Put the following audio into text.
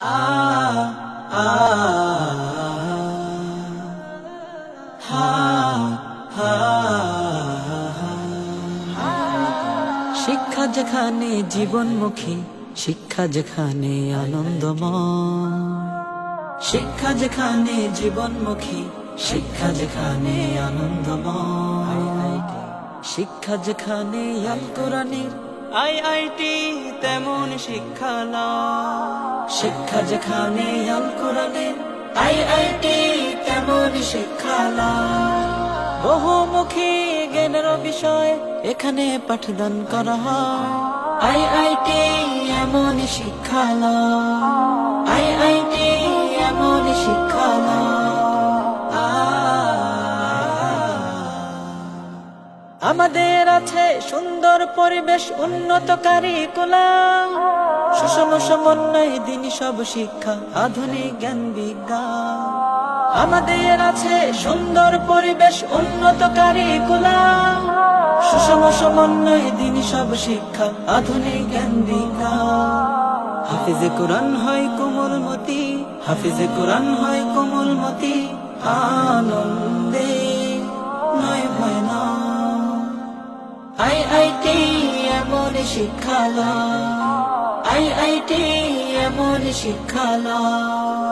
শিক্ষা যেখানে জীবনমুখী, শিক্ষা যেখানে আনন্দময়। শিক্ষা যেখানে জীবনমুখী, শিক্ষা যেখানে আনন্দময়। শিক্ষা যেখানে আল কোরআনের আই আই টি তেমন শিক্ষালয় শিক্ষা যেখানে আল কোরআনের আই আই টি তেমন শিক্ষালয় বহুমুখী জ্ঞানের বিষয় এখানে পাঠদান করা হয়। আই আই টি এমন শিক্ষালয় আই আমাদের আছে সুন্দর পরিবেশ উন্নত কারিকুলাম সুষম সমন্বয়, দিন সব শিক্ষা, আধুনিক জ্ঞান বিজ্ঞান। আমাদের আছে সুন্দর পরিবেশ উন্নত কারিকুলাম সুষম সমন্বয়, দিন সব শিক্ষা, আধুনিক জ্ঞান বিজ্ঞান। হাফিজে কোরআন হয় কোমলমতি হাফিজে কোরআন হয় কোমলমতি আনন্দে। আই আই টি এমন শিক্ষালা আই আই টি এমন শিক্ষালয়।